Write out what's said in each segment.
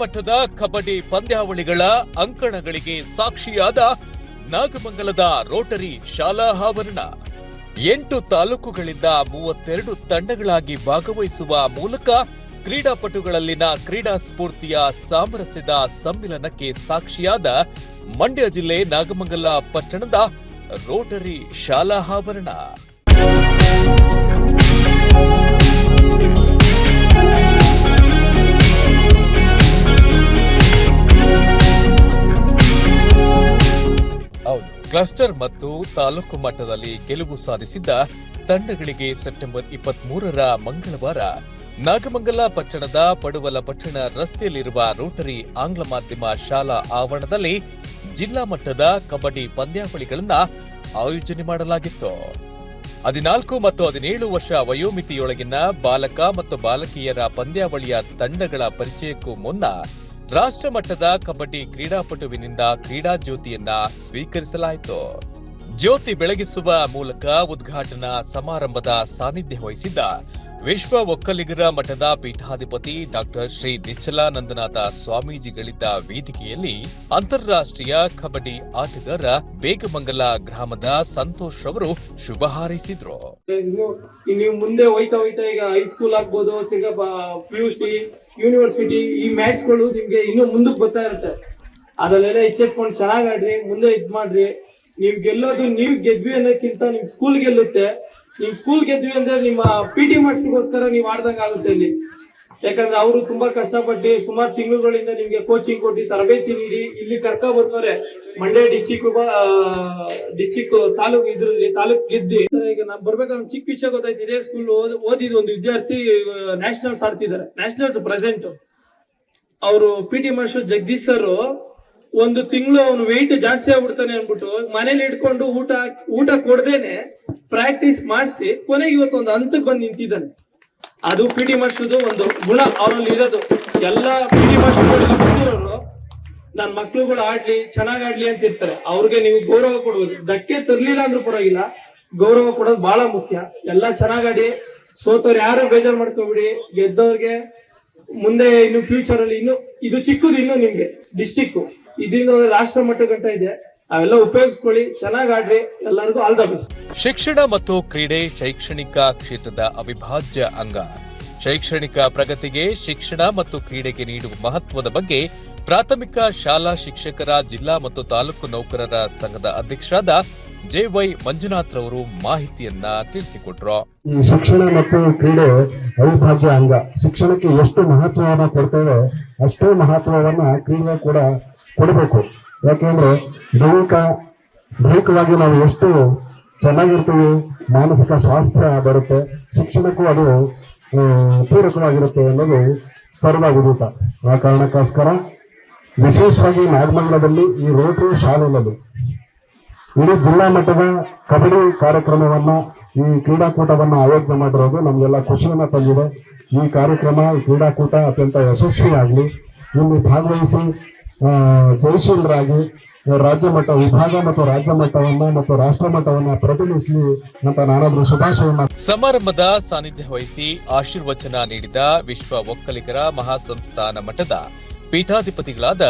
ಮಟ್ಟದ ಕಬಡ್ಡಿ ಪಂದ್ಯಾವಳಿಗಳ ಅಂಕಣಗಳಿಗೆ ಸಾಕ್ಷಿಯಾದ ನಾಗಮಂಗಲದ ರೋಟರಿ ಶಾಲಾ ಆವರಣ. ಎಂಟು ತಾಲೂಕುಗಳಿಂದ ಮೂವತ್ತೆರಡು ತಂಡಗಳಾಗಿ ಭಾಗವಹಿಸುವ ಮೂಲಕ ಕ್ರೀಡಾಪಟುಗಳಲ್ಲಿನ ಕ್ರೀಡಾ ಸ್ಫೂರ್ತಿಯ ಸಾಮರಸ್ಯದ ಸಮ್ಮಿಲನಕ್ಕೆ ಸಾಕ್ಷಿಯಾದ ಮಂಡ್ಯ ಜಿಲ್ಲೆ ನಾಗಮಂಗಲ ಪಟ್ಟಣದ ರೋಟರಿ ಶಾಲಾ ಆವರಣ. ಹೌದು. ಕ್ಲಸ್ಟರ್ ಮತ್ತು ತಾಲೂಕು ಮಟ್ಟದಲ್ಲಿ ಗೆಲುವು ಸಾಧಿಸಿದ್ದ ತಂಡಗಳಿಗೆ ಸೆಪ್ಟೆಂಬರ್ ಇಪ್ಪತ್ತ್ ಮೂರರ ಮಂಗಳವಾರ ನಾಗಮಂಗಲ ಪಟ್ಟಣದ ಪಡುವಲ ಪಟ್ಟಣ ರಸ್ತೆಯಲ್ಲಿರುವ ರೋಟರಿ ಆಂಗ್ಲ ಮಾಧ್ಯಮ ಶಾಲಾ ಆವರಣದಲ್ಲಿ ಜಿಲ್ಲಾ ಮಟ್ಟದ ಕಬಡ್ಡಿ ಪಂದ್ಯಾವಳಿಗಳನ್ನ ಆಯೋಜನೆ ಮಾಡಲಾಗಿತ್ತು. ಹದಿನಾಲ್ಕು ಮತ್ತು ಹದಿನೇಳು ವರ್ಷ ವಯೋಮಿತಿಯೊಳಗಿನ ಬಾಲಕ ಮತ್ತು ಬಾಲಕಿಯರ ಪಂದ್ಯಾವಳಿಯ ತಂಡಗಳ ಪರಿಚಯಕ್ಕೂ ಮುನ್ನ ರಾಷ್ಟ್ರ ಮಟ್ಟದ ಕಬಡ್ಡಿ ಕ್ರೀಡಾಪಟುವಿನಿಂದ ಕ್ರೀಡಾ ಜ್ಯೋತಿಯನ್ನ ಸ್ವೀಕರಿಸಲಾಯಿತು. ಜ್ಯೋತಿ ಬೆಳಗಿಸುವ ಮೂಲಕ ಉದ್ಘಾಟನಾ ಸಮಾರಂಭದ ಸಾನ್ನಿಧ್ಯ ವಹಿಸಿದ್ದ ವಿಶ್ವ ಒಕ್ಕಲಿಗರ ಮಠದ ಪೀಠಾಧಿಪತಿ ಡಾಕ್ಟರ್ ಶ್ರೀ ನಿಶ್ಚಲಾನಂದನಾಥ ಸ್ವಾಮೀಜಿಗಳಿದ್ದ ವೇದಿಕೆಯಲ್ಲಿ ಅಂತಾರಾಷ್ಟ್ರೀಯ ಕಬಡ್ಡಿ ಆಟಗಾರ ಬೇಗಮಂಗಲ ಗ್ರಾಮದ ಸಂತೋಷ್ ರವರು ಶುಭ ಹಾರೈಸಿದ್ರು. ಮುಂದೆ ಹೋಯ್ತಾ ಹೋಯ್ತಾ ಈಗ ಹೈಸ್ಕೂಲ್ ಆಗ್ಬೋದು ಪಿಯುಸಿ ಯೂನಿವರ್ಸಿಟಿ ಈ ಮ್ಯಾಚ್ಗಳು ನಿಮ್ಗೆ ಇನ್ನೂ ಮುಂದಕ್ಕೆ ಬರ್ತಾ ಇರುತ್ತೆ. ಅದಲ್ಲೆಲ್ಲ ಎಚ್ಚೆತ್ಕೊಂಡು ಚೆನ್ನಾಗ್ ಆಡ್ರಿ, ಮುಂದೆ ಇದ್ ಮಾಡ್ರಿ. ನೀವ್ ಗೆಲ್ಲೋದು, ನೀವ್ ಗೆದ್ವಿ ಅನ್ನೋಕ್ಕಿಂತ ನಿಮ್ ಸ್ಕೂಲ್ ಗೆಲ್ಲುತ್ತೆ. ನಿಮ್ ಸ್ಕೂಲ್ ಗೆದ್ವಿ ಅಂದ್ರೆ ನಿಮ್ಮ ಪಿ ಟಿ ಮಾಸ್ಟರ್ಗೋಸ್ಕರ ನೀವು ಆಡ್ದಂಗ್ ಆಗುತ್ತೆ ಇಲ್ಲಿ. ಯಾಕಂದ್ರೆ ಅವರು ತುಂಬಾ ಕಷ್ಟಪಟ್ಟು ಸುಮಾರು ತಿಂಗಳುಗಳಿಂದ ನಿಮ್ಗೆ ಕೋಚಿಂಗ್ ಕೊಟ್ಟು ತರಬೇತಿ ನೀಡಿ ಇಲ್ಲಿ ಕರ್ಕ ಬಂದವ್ರೆ. ಮಂಡ್ಯ ಡಿಸ್ಟಿಕ್ ಡಿಸ್ಟಿಕ್ ತಾಲೂಕ್ ಇದ್ರಲ್ಲಿ ತಾಲೂಕ್ ಗೆದ್ದಿ. ಈಗ ನಾವ್ ಬರ್ಬೇಕಾದ್ರೆ ಚಿಕ್ಕ ವಿಷಯ ಗೊತ್ತಾಯ್ತು. ಇದೇ ಸ್ಕೂಲ್ ಓದಿದ ಒಂದು ವಿದ್ಯಾರ್ಥಿ ನ್ಯಾಷನಲ್ಸ್ ಆಡ್ತಿದ್ದಾರೆ. ನ್ಯಾಷನಲ್ಸ್ ಪ್ರೆಸೆಂಟ್ ಅವರು P T master Jagadish sir ಒಂದು ತಿಂಗಳು ಅವನು ವೆಯ್ಟ್ ಜಾಸ್ತಿ ಆಗ್ಬಿಡ್ತಾನೆ ಅನ್ಬಿಟ್ಟು ಮನೇಲಿ ಇಟ್ಕೊಂಡು ಊಟ ಊಟ ಕೊಡ್ದೇನೆ ಪ್ರಾಕ್ಟೀಸ್ ಮಾಡಿಸಿ ಕೊನೆಗೆ ಇವತ್ತು ಒಂದು ಹಂತಕ್ಕೆ ಬಂದು ನಿಂತಿದ್ದಾನೆ. ಅದು ಪಿ ಟಿ ಮಾಸ್ಟರ್ದು ಒಂದು ಗುಣ. ಅವರಲ್ಲಿ ಇರೋದು ಎಲ್ಲ ಪಿ ಟಿ ಮಾಸ್ಟರ್ ನನ್ನ ಮಕ್ಳುಗಳು ಆಡ್ಲಿ, ಚೆನ್ನಾಗ್ ಆಡ್ಲಿ ಅಂತ ಇರ್ತಾರೆ. ಅವ್ರಿಗೆ ನೀವು ಗೌರವ ಕೊಡ್ಬೋದು. ಧಕ್ಕೆ ತರ್ಲಿಲ್ಲ ಅಂದ್ರೂ ಪರವಾಗಿಲ್ಲ. ಗೌರವ ಕೊಡೋದು ಬಹಳ ಮುಖ್ಯ. ಎಲ್ಲ ಚೆನ್ನಾಗ್ ಆಡಿ, ಸೋತವ್ರು ಯಾರು ಬೇಜಾರ್ ಮಾಡ್ಕೋಬಿಡಿ. ಗೆದ್ದವ್ರಿಗೆ ಮುಂದೆ ಇನ್ನು ಫ್ಯೂಚರ್ ಅಲ್ಲಿ ಇನ್ನು ಇದು ಚಿಕ್ಕದು ಇನ್ನು ನಿಮ್ಗೆ. ಡಿಸ್ಟಿಕ್ ಇದರಿಂದ ರಾಷ್ಟ್ರ ಮಟ್ಟ ಗಂಟ ಇದೆ. ಅವೆಲ್ಲ ಉಪಯೋಗಿಸ್ಕೊಳ್ಳಿ ಚೆನ್ನಾಗಿ ಆಡ್ರಿ ಎಲ್ಲರಿಗೂ ಆಲ್ ದ ಬೆಸ್ಟ್ ಶಿಕ್ಷಣ ಮತ್ತು ಕ್ರೀಡೆ ಶೈಕ್ಷಣಿಕ ಕ್ಷೇತ್ರದ ಅವಿಭಾಜ್ಯ ಅಂಗ. ಶೈಕ್ಷಣಿಕ ಪ್ರಗತಿಗೆ ಶಿಕ್ಷಣ ಮತ್ತು ಕ್ರೀಡೆಗೆ ನೀಡುವ ಮಹತ್ವದ ಬಗ್ಗೆ ಪ್ರಾಥಮಿಕ ಶಾಲಾ ಶಿಕ್ಷಕರ ಜಿಲ್ಲಾ ಮತ್ತು ತಾಲೂಕು ನೌಕರರ ಸಂಘದ ಅಧ್ಯಕ್ಷರಾದ ಜೆವೈ ಮಂಜುನಾಥ್ ರವರು ಮಾಹಿತಿಯನ್ನ ತಿಳಿಸಿಕೊಟ್ರು. ಈ ಶಿಕ್ಷಣ ಮತ್ತು ಕ್ರೀಡೆ ಅವಿಭಾಜ್ಯ ಅಂಗ. ಶಿಕ್ಷಣಕ್ಕೆ ಎಷ್ಟು ಮಹತ್ವವನ್ನು ಕೊಡ್ತೇವೆ ಅಷ್ಟೇ ಮಹತ್ವವನ್ನ ಕ್ರೀಡೆ ಕೂಡ ಕೊಡಬೇಕು. ಯಾಕೆಂದ್ರೆ ದೈಹಿಕ, ದೈಹಿಕವಾಗಿ ನಾವು ಎಷ್ಟು ಚೆನ್ನಾಗಿರ್ತೀವಿ, ಮಾನಸಿಕ ಸ್ವಾಸ್ಥ್ಯ ಬರುತ್ತೆ, ಶಿಕ್ಷಣಕ್ಕೂ ಅದು ಪೂರಕವಾಗಿರುತ್ತೆ ಅನ್ನೋದು ಸರ್ವವಿದಿತ ಆ ಕಾರಣಕ್ಕೋಸ್ಕರ ವಿಶೇಷವಾಗಿ ನಾಗಮಂಗಲದಲ್ಲಿ ಈ ರೋಟರಿ ಶಾಲೆಯಲ್ಲಿ, ಇಡೀ ಜಿಲ್ಲಾ ಮಟ್ಟದ ಕಬಡ್ಡಿ ಕಾರ್ಯಕ್ರಮವನ್ನ, ಈ ಕ್ರೀಡಾಕೂಟವನ್ನು ಆಯೋಜನೆ ಮಾಡಿರೋದು ನಮಗೆಲ್ಲ ಖುಷಿಯನ್ನ ತಂದಿದೆ. ಈ ಕಾರ್ಯಕ್ರಮ, ಈ ಕ್ರೀಡಾಕೂಟ ಅತ್ಯಂತ ಯಶಸ್ವಿಯಾಗಲಿ, ಇಲ್ಲಿ ಭಾಗವಹಿಸಿ ಜಯಶೀಲರಾಗಿ ರಾಜ್ಯ ಮಟ್ಟ ವಿಭಾಗ ಮತ್ತು ರಾಜ್ಯ ಮಟ್ಟವನ್ನ ಮತ್ತು ರಾಷ್ಟ್ರ ಮಟ್ಟವನ್ನ ಪ್ರತಿನಿಧಿಸಲಿ ಅಂತ ನಾನಾದ್ರೂ ಶುಭಾಶಯ ಸಮಾರಂಭದ ಸಾನ್ನಿಧ್ಯ ವಹಿಸಿ ಆಶೀರ್ವಚನ ನೀಡಿದ ವಿಶ್ವ ಒಕ್ಕಲಿಗರ ಮಹಾಸಂಸ್ಥಾನ ಮಠದ ಪೀಠಾಧಿಪತಿಗಳಾದ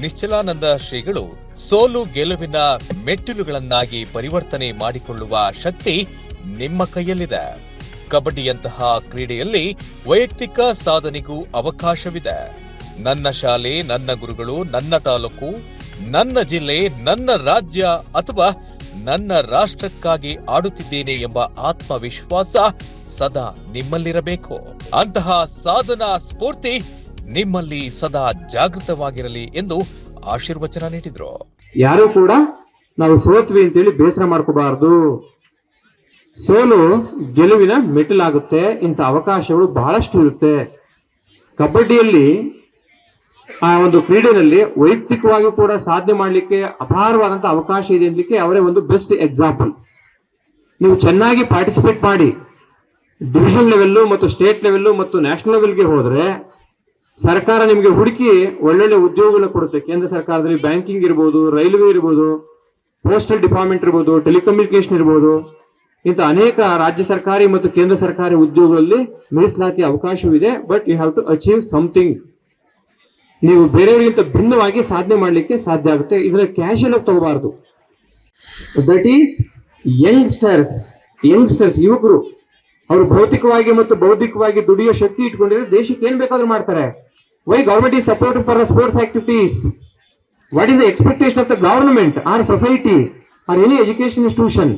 ನಿಶ್ಚಲಾನಂದ ಶ್ರೀಗಳು ಸೋಲು ಗೆಲುವಿನ ಮೆಟ್ಟಿಲುಗಳನ್ನಾಗಿ ಪರಿವರ್ತನೆ ಮಾಡಿಕೊಳ್ಳುವ ಶಕ್ತಿ ನಿಮ್ಮ ಕೈಯಲ್ಲಿದೆ. ಕಬಡ್ಡಿಯಂತಹ ಕ್ರೀಡೆಯಲ್ಲಿ ವೈಯಕ್ತಿಕ ಸಾಧನೆಗೂ ಅವಕಾಶವಿದೆ. ನನ್ನ ಶಾಲೆ, ನನ್ನ ಗುರುಗಳು, ನನ್ನ ತಾಲೂಕು, ನನ್ನ ಜಿಲ್ಲೆ, ನನ್ನ ರಾಜ್ಯ ಅಥವಾ ನನ್ನ ರಾಷ್ಟ್ರಕ್ಕಾಗಿ ಆಡುತ್ತಿದ್ದೇನೆ ಎಂಬ ಆತ್ಮವಿಶ್ವಾಸ ಸದಾ ನಿಮ್ಮಲ್ಲಿರಬೇಕು. ಅಂತಹ ಸಾಧನಾ ಸ್ಫೂರ್ತಿ ನಿಮ್ಮಲ್ಲಿ ಸದಾ ಜಾಗೃತವಾಗಿರಲಿ ಎಂದು ಆಶೀರ್ವಚನ ನೀಡಿದ್ರು. ಯಾರು ಕೂಡ ನಾವು ಸೋತ್ವಿ ಅಂತೇಳಿ ಬೇಸರ ಮಾಡ್ಕೋಬಾರ್ದು. ಸೋಲು ಗೆಲುವಿನ ಮೆಟ್ಟಿಲಾಗುತ್ತೆ. ಇಂಥ ಅವಕಾಶಗಳು ಬಹಳಷ್ಟು ಇರುತ್ತೆ. ಕಬಡ್ಡಿಯಲ್ಲಿ ಆ ಒಂದು ಕ್ರೀಡೆಯಲ್ಲಿ ವೈಯಕ್ತಿಕವಾಗಿ ಕೂಡ ಸಾಧನೆ ಮಾಡಲಿಕ್ಕೆ ಅಪಾರವಾದಂತಹ ಅವಕಾಶ ಇದೆ ಅನ್ಲಿಕ್ಕೆ ಅವರೇ ಒಂದು ಬೆಸ್ಟ್ ಎಕ್ಸಾಂಪಲ್ ನೀವು ಚೆನ್ನಾಗಿ ಪಾರ್ಟಿಸಿಪೇಟ್ ಮಾಡಿ ಡಿವಿಷನ್ ಲೆವೆಲ್ಲು ಮತ್ತು ಸ್ಟೇಟ್ ಲೆವೆಲ್ಲು ಮತ್ತು ನ್ಯಾಷನಲ್ ಲೆವೆಲ್ಗೆ ಹೋದ್ರೆ, ಸರ್ಕಾರ ನಿಮಗೆ ಹುಡುಕಿ ಒಳ್ಳೊಳ್ಳೆ ಉದ್ಯೋಗಗಳನ್ನ ಕೊಡುತ್ತೆ. ಕೇಂದ್ರ ಸರ್ಕಾರದಲ್ಲಿ ಬ್ಯಾಂಕಿಂಗ್ ಇರ್ಬೋದು ರೈಲ್ವೆ ಇರ್ಬೋದು ಪೋಸ್ಟಲ್ ಡಿಪಾರ್ಟ್ಮೆಂಟ್ ಇರ್ಬೋದು ಟೆಲಿಕಮ್ಯುನಿಕೇಶನ್ ಇರ್ಬೋದು. ಇಂಥ ಅನೇಕ ರಾಜ್ಯ ಸರ್ಕಾರಿ ಮತ್ತು ಕೇಂದ್ರ ಸರ್ಕಾರಿ ಉದ್ಯೋಗಗಳಲ್ಲಿ ಮೀಸಲಾತಿ ಅವಕಾಶವಿದೆ but you have to achieve something ನೀವು ಬೇರೆಯವರಿಗಿಂತ ಭಿನ್ನವಾಗಿ ಸಾಧನೆ ಮಾಡಲಿಕ್ಕೆ ಸಾಧ್ಯ ಆಗುತ್ತೆ. ಇದನ್ನ ಕ್ಯಾಶುಯಲ್ ಆಗಿ ತಗೋಬಾರ್ದು. ದಟ್ ಈಸ್ ಯಂಗ್ಸ್ಟರ್ಸ್ ಯಂಗ್ಸ್ಟರ್ಸ್ ಯುವಕರು, ಅವರು ಭೌತಿಕವಾಗಿ ಮತ್ತು ಬೌದ್ಧಿಕವಾಗಿ ದುಡಿಯೋ ಶಕ್ತಿ ಇಟ್ಕೊಂಡಿದ್ರೆ ದೇಶಕ್ಕೆ ಏನ್ ಬೇಕಾದ್ರೂ ಮಾಡ್ತಾರೆ. Why government is support for the sports activities what is the expectation of the government or society or any education institution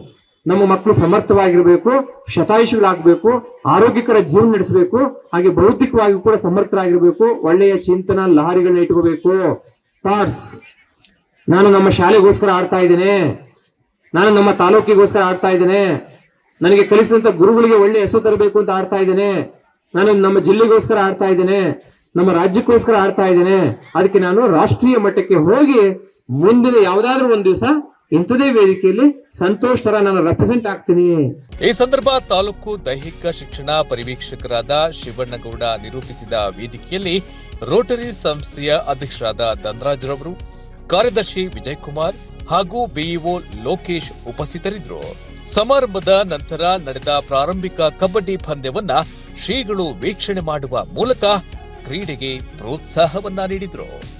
ನಮ್ಮ ಮಕ್ಕಳು ಸಮರ್ಥವಾಗಿರಬೇಕು, ಶತಾಯುಷಿಗಳಾಗಬೇಕು, ಆರೋಗ್ಯಕರ ಜೀವನ ನಡೆಸಬೇಕು, ಹಾಗೆ ಬೌದ್ಧಿಕವಾಗಿ ಕೂಡ ಸಮರ್ಥರಾಗಿರ್ಬೇಕು, ಒಳ್ಳೆಯ ಚಿಂತನ, ಲಹರಿಗಳನ್ನ ಇಟ್ಕೋಬೇಕು. ಥಾಟ್ಸ್. ನಾನು ನಮ್ಮ ಶಾಲೆಗೋಸ್ಕರ ಆಡ್ತಾ ಇದ್ದೇನೆ. ನಾನು ನಮ್ಮ ತಾಲೂಕಿಗೋಸ್ಕರ ಆಡ್ತಾ ಇದ್ದೇನೆ. ನನಗೆ ಕಲಿಸಿದಂತ ಗುರುಗಳಿಗೆ ಒಳ್ಳೆ ಹೆಸರು ತರಬೇಕು ಅಂತ ಆಡ್ತಾ ಇದ್ದೇನೆ. ನಾನು ನಮ್ಮ ಜಿಲ್ಲೆಗೋಸ್ಕರ ಆಡ್ತಾ ಇದ್ದೇನೆ. ನಮ್ಮ ರಾಜ್ಯಕ್ಕೋಸ್ಕರ ಆಡ್ತಾ ಇದ್ದೇನೆ. ಅದಕ್ಕೆ ನಾನು ರಾಷ್ಟ್ರೀಯ ಮಟ್ಟಕ್ಕೆ ಹೋಗಿ ಮುಂದಿನ ಯಾವ್ದಾದ್ರು ಒಂದು ದಿವಸ ಇಂಥದೇ ವೇದಿಕೆಯಲ್ಲಿ ಸಂತೋಷ್ ತರ ನಾನು ರೆಪ್ರೆಸೆಂಟ್ ಆಗ್ತೀನಿ. ಈ ಸಂದರ್ಭ ತಾಲೂಕು ದೈಹಿಕ ಶಿಕ್ಷಣ ಪರಿವೀಕ್ಷಕರಾದ ಶಿವಣ್ಣಗೌಡ ನಿರೂಪಿಸಿದ ವೇದಿಕೆಯಲ್ಲಿ ರೋಟರಿ ಸಂಸ್ಥೆಯ ಅಧ್ಯಕ್ಷರಾದ ಧನರಾಜ್ರವರು ಕಾರ್ಯದರ್ಶಿ ವಿಜಯ್ ಕುಮಾರ್ ಹಾಗೂ ಬಿಇಒ ಲೋಕೇಶ್ ಉಪಸ್ಥಿತರಿದ್ದರು. ಸಮಾರಂಭದ ನಂತರ ನಡೆದ ಪ್ರಾರಂಭಿಕ ಕಬಡ್ಡಿ ಪಂದ್ಯವನ್ನ ಶ್ರೀಗಳು ವೀಕ್ಷಣೆ ಮಾಡುವ ಮೂಲಕ ಕ್ರೀಡೆಗೆ ಪ್ರೋತ್ಸಾಹವನ್ನ ನೀಡಿದರು.